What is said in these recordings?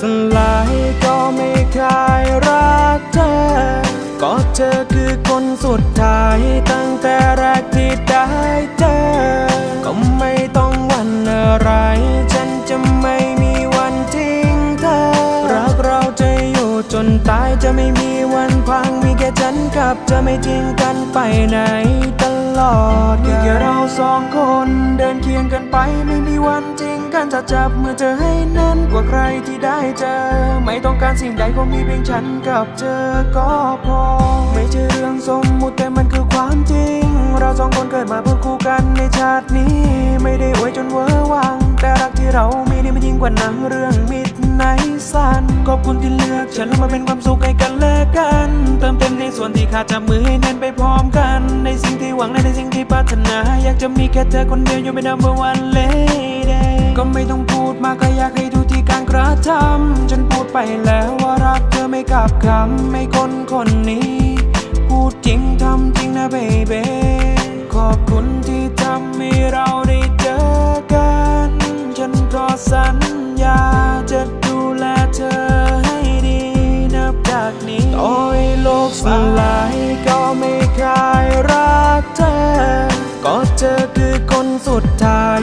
สลายก็ไม่เคยรักเธอ ก็เธอคือคนสุดท้ายตั้งแต่แรกที่ได้เจอ ก็ไม่ต้องหวันอะไร ฉันจะไม่มีวันทิ้งเธอ รักเราจะอยู่จนตายจะไม่มีวันพังมีแค่ฉันกับเธอไม่ทิ้งกันไปไหนตลอดมีแค่เราสองคนเดินเคียงกันไปไม่มีวันทิ้ง กันจะจับมือเธอให้แน่นกว่าใครที่ได้เจอ ไม่ต้องการสิ่งใดก็มีเพียงฉันกับเธอก็พอ ไม่ใช่เรื่องสมมุติแต่มันคือความจริง เราสองคนเกิดมาเพื่อคู่กันในชาตินี้ ไม่ได้อวยจนเวอร์วัง แต่รักที่เรามีนี่มันยิ่งกว่าหนังเรื่องมิดในสันขอบคุณที่เลือกฉันแล้วมาเป็นความสุขให้กันและกัน เติมเต็มในส่วนที่ขาดจับมือให้แน่นไปพร้อมกัน ในสิ่งที่หวังและในสิ่งที่ปรารถนา อยากจะมีแค่เธอคนเดียวอยู่ไม่นำเมื่อวันเลเด ก็ไม่ต้องพูดมากก็อยากให้ดูที่การกระทำฉันพูดไปแล้วว่ารักเธอไม่กลับคำไม่คนคนนี้ พูดจริงทำจริงนะเบเบขอบคุณที่ทำให้เราได้เจอกัน ฉันก็สัญญาจะดูแลเธอให้ดีนับจากนี้ต่อให้โลกสลายก็ไม่เคยรักเธอ ก็เธอคือคนสุดท้าย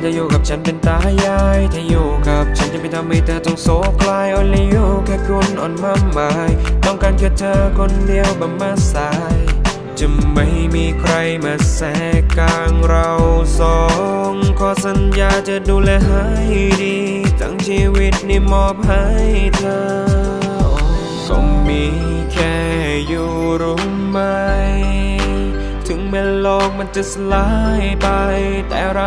ว่าจะอยู่กับฉันเป็นตายาย ถ้าอยู่กับฉันจะไม่ทำให้เธอต้องโศกลาย only you แค่คุณอ่อนมาหมาย ต้องการแค่เธอคนเดียวบำมาสาย จะไม่มีใครมาแทรกกลางเราสอง ขอสัญญาจะดูแลให้ดี ทั้งชีวิตนี่มอบให้เธอก็มีแค่อยู่รู้ไหม ถึงแม้โลกมันจะสลายไปแต่